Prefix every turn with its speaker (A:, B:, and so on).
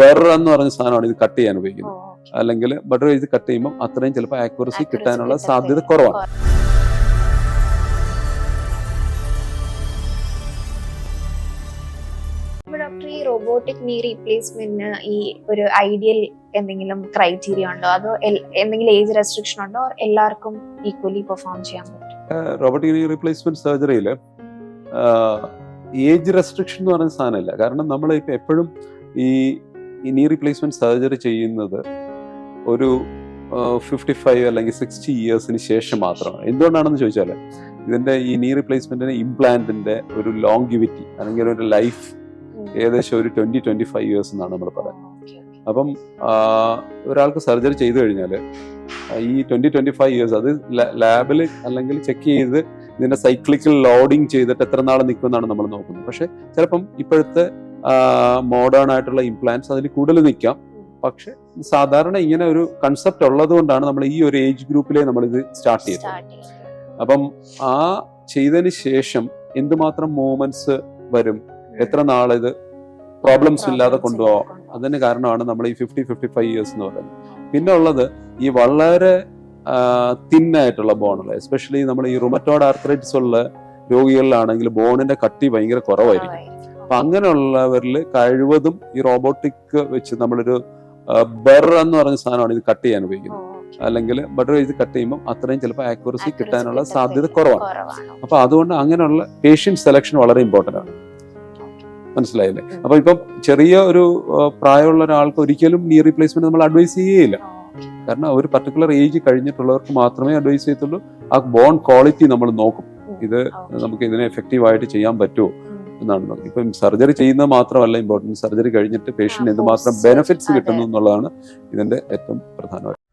A: ബർ എന്ന് പറഞ്ഞ സാധനമാണ് ഇത് കട്ട് ചെയ്യാൻ ഉപയോഗിക്കുന്നത്. അല്ലെങ്കിൽ ബട്ടർ ഇത് കട്ട് ചെയ്യുമ്പോൾ അത്രയും ചിലപ്പോൾ ആക്യുറസി കിട്ടാനുള്ള സാധ്യത കുറവാണ്.
B: ഡോക്ടർ ഈ റോബോട്ടിക് നീ റീപ്ലേസ്മെന്റിന് ഈ ഒരു ഐഡിയൽ എന്തെങ്കിലും ക്രൈറ്റീരിയ ഉണ്ടോ? അതോ എന്തെങ്കിലും ഏജ് റെസ്ട്രിക്ഷൻ ഉണ്ടോ? എല്ലാവർക്കും ഈക്വലി പെർഫോം ചെയ്യാൻ പറ്റും?
A: റോബോട്ടിക് നീ റീപ്ലേസ്മെന്റ് സർജറിയിൽ ഏജ് റെസ്ട്രിക്ഷൻ എന്ന് പറയുന്ന സാധനമില്ല. കാരണം നമ്മൾ ഇപ്പം എപ്പോഴും ഈ ഈ നീ റീപ്ലേസ്മെന്റ് സർജറി ചെയ്യുന്നത് ഒരു ഫിഫ്റ്റി ഫൈവ് അല്ലെങ്കിൽ സിക്സ്റ്റി ഇയേഴ്സിന് ശേഷം മാത്രമാണ്. എന്തുകൊണ്ടാണെന്ന് ചോദിച്ചാൽ ഇതിന്റെ ഈ നീ റീപ്ലേസ്മെന്റിന് ഇംപ്ലാന്റിന്റെ ഒരു ലോങ്കിവിറ്റി അല്ലെങ്കിൽ ഒരു ലൈഫ് ഏകദേശം ഒരു ട്വന്റി ട്വന്റി ഫൈവ് ഇയേഴ്സ് എന്നാണ് നമ്മൾ പറയുന്നത്. അപ്പം ഒരാൾക്ക് സർജറി ചെയ്തു കഴിഞ്ഞാൽ ഈ ട്വന്റി ട്വന്റി ഫൈവ് ഇയേഴ്സ് അത് ലാബിൽ അല്ലെങ്കിൽ ചെക്ക് ചെയ്ത് ഇതിന്റെ സൈക്ലിക്കൽ ലോഡിങ് ചെയ്തിട്ട് എത്ര നാൾ നിൽക്കുമെന്നാണ് നമ്മൾ നോക്കുന്നത്. പക്ഷെ ചിലപ്പം ഇപ്പോഴത്തെ മോഡേൺ ആയിട്ടുള്ള ഇംപ്ലാന്റ്സ് അതിൽ കൂടുതൽ നിൽക്കാം പക്ഷെ സാധാരണ ഇങ്ങനെ ഒരു കൺസെപ്റ്റ് ഉള്ളത് കൊണ്ടാണ് നമ്മൾ ഈ ഒരു ഏജ് ഗ്രൂപ്പിലെ നമ്മൾ ഇത് സ്റ്റാർട്ട് ചെയ്തത്. അപ്പം ആ ചെയ്തതിന് ശേഷം എന്തുമാത്രം മൂവ്മെന്റ്സ് വരും? എത്ര നാളിത് പ്രോബ്ലംസ് ഇല്ലാതെ കൊണ്ടുപോകാം അതിന് കാരണമാണ് നമ്മൾ ഈ ഫിഫ്റ്റി ഫിഫ്റ്റി ഫൈവ് ഇയേഴ്സ് എന്ന് പറയുന്നത്. പിന്നെ ഉള്ളത് ഈ വളരെ തിന്നായിട്ടുള്ള ബോണുകൾ എസ്പെഷ്യലി നമ്മൾ ഈ റുമറ്റോഡ് ആർത്രൈറ്റിസ് ഉള്ള രോഗികളിലാണെങ്കിൽ ബോണിന്റെ കട്ടി ഭയങ്കര കുറവായിരിക്കും. അപ്പൊ അങ്ങനെയുള്ളവരിൽ കഴിവതും ഈ റോബോട്ടിക് വെച്ച് നമ്മളൊരു ബർ എന്ന് പറഞ്ഞ സാധനമാണ് ഇത് കട്ട് ചെയ്യാൻ ഉപയോഗിക്കുന്നത്. അല്ലെങ്കിൽ ബട്ടർ ഇത് കട്ട് ചെയ്യുമ്പോൾ അത്രയും ചിലപ്പോൾ ആക്യുറസി കിട്ടാനുള്ള സാധ്യത കുറവാണ്.
B: അപ്പോൾ
A: അപ്പൊ അതുകൊണ്ട് അങ്ങനെയുള്ള പേഷ്യൻ സെലക്ഷൻ വളരെ ഇമ്പോർട്ടന്റ് ആണ്. മനസ്സിലായില്ലേ? അപ്പൊ ഇപ്പം ചെറിയ ഒരു പ്രായമുള്ള ഒരാൾക്ക് ഒരിക്കലും നീ റീപ്ലേസ്മെന്റ് നമ്മൾ അഡ്വൈസ് ചെയ്യുകയില്ല കാരണം ഒരു പർട്ടിക്കുലർ ഏജ് കഴിഞ്ഞിട്ടുള്ളവർക്ക് മാത്രമേ അഡ്വൈസ് ചെയ്യത്തുള്ളൂ. ആ ബോൺ ക്വാളിറ്റി നമ്മൾ നോക്കും. ഇത് നമുക്ക് ഇതിനെ എഫക്റ്റീവ് ആയിട്ട് ചെയ്യാൻ പറ്റുമോ? എന്നാണ് പറഞ്ഞത്. ഇപ്പം സർജറി ചെയ്യുന്നത് മാത്രമല്ല ഇമ്പോർട്ടന്റ് സർജറി കഴിഞ്ഞിട്ട് പേഷ്യന്റ് എന്തുമാത്രം ബെനഫിറ്റ്സ്
B: ബെനിഫിറ്റ്സ്
A: കിട്ടുന്നു എന്നുള്ളതാണ് ഇതിന്റെ ഏറ്റവും പ്രധാനമായിട്ട്